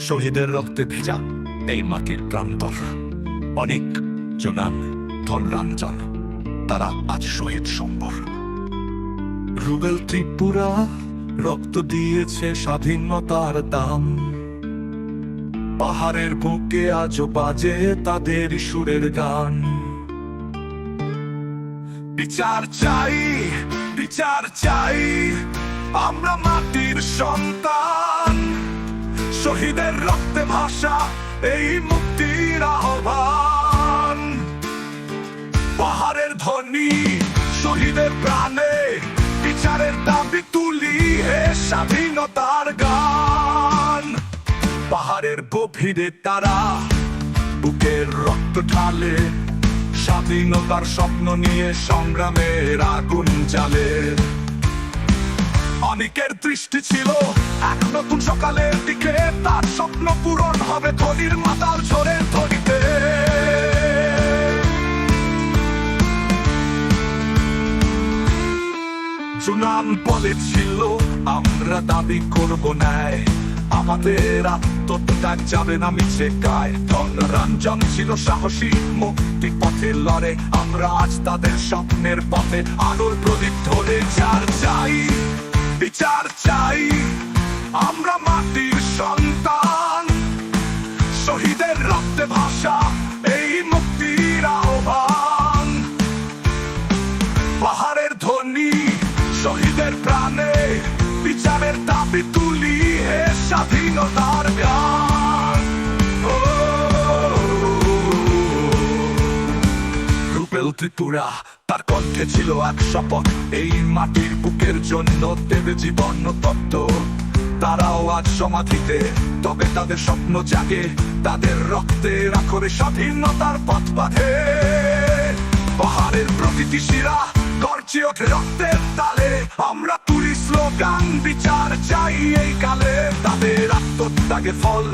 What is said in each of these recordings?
শহীদের রক্তে ভেজা এই মাটির প্রান্তর। অনেক জোনান, ধনরঞ্জন, তারা আজ শহীদ সম্বর রুবেল ত্রিপুরা রক্ত দিয়েছে স্বাধীনতার দাম। পাহাড়ের বুকে আজও বাজে তাদের সুরের গান। বিচার চাই বিচার চাই, আমরা মাটির সন্তান। শহীদের রক্তে ভাষা এই মুক্তির আহ্বান। পাহাড়ের ধ্বনি শহীদের প্রাণে, বিচারের দাবি তুলি হে স্বাধীনতার গান। পাহাড়ের গভীরে তারা বুকের রক্ত ঢালে, স্বাধীনতার স্বপ্ন নিয়ে সংগ্রামের আগুন জ্বালে। অনেকের দৃষ্টি ছিল। এক নতুন সকালের দিকে তার স্বপ্ন পূরণ হবে ধনির মাতাল ঝোরের ধনিতে। সুনাম বলেছিল আমরা দাবি করব ন্যায়। আমাদের আত্মত্যাগ যাবে না মিছে গায় ধন রঞ্জন ছিল সাহসী, মুক্তি পথে লড়ে। আমরা আজ তাদের স্বপ্নের পথে আলোর প্রদীপ ধরে চার চাই বিচার চাই। আমরা মাটির সন্তান। শহীদের রক্তে ভাষা এই মুক্তির আহ্বান। পাহাড়ের ধ্বনি শহীদের প্রাণে, বিচারের দাবি তুলি হে স্বাধীনতার গান ত্রিপুরা তার কণ্ঠে ছিল এক শপথ, এই মাটির বুকের জন্য দেবে জীবন তত্ত্ব। তারাও আজ সমাধিতে, তবে তাদের স্বপ্ন জাগে, তাদের রক্তে রাখরে স্বাধীনতার পথ বাঁধে। পাহাড়ের প্রকৃতি শিরা, গর্জে ওঠে রক্তের তালে। আমরা তুলি স্লোগান, বিচার চাই এই কালে। তাদের আত্মত্যাগের ফল,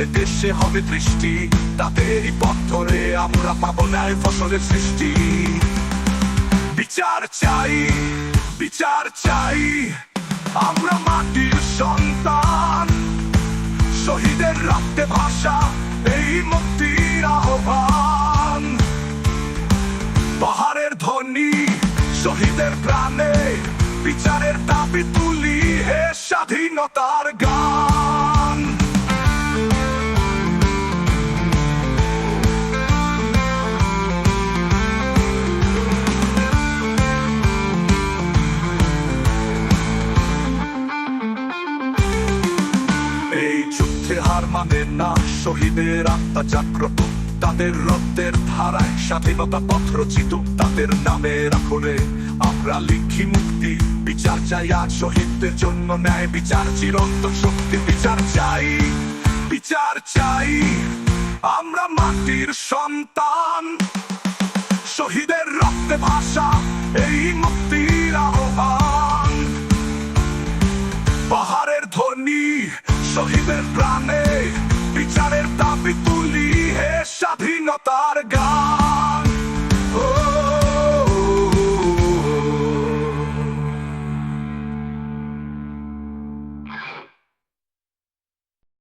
এ দেশে হবে দৃষ্টি। তাদেরই পথ ধরে আমরা পাবো ন্যায় ফসলের সৃষ্টি। বিচার চাই বিচার চাই। আমরা মাটির সন্তান, শহীদের রক্তে ভাষা এই মুক্তির আহ্বান। পাহাড়ের ধ্বনি, শহীদের প্রাণে বিচারের দাবি তুলি। মানে না শহীদের আত্মা জাগ্রত। তাদের রক্তের ধারায় স্বাধীনতা পথ রচিত। তাদের নামে রাখলে আমরা লিখি মুক্তি। বিচার চাই আজ শহীদদের জন্য ন্যায়। বিচার চিরন্তন শক্তি, বিচার চাই বিচার চাই। আমরা মাটির সন্তান। শহীদের রক্তে ভাষা এই মুক্তির আহ্বান। পাহাড়ের ধ্বনি, শহীদের প্রাণে।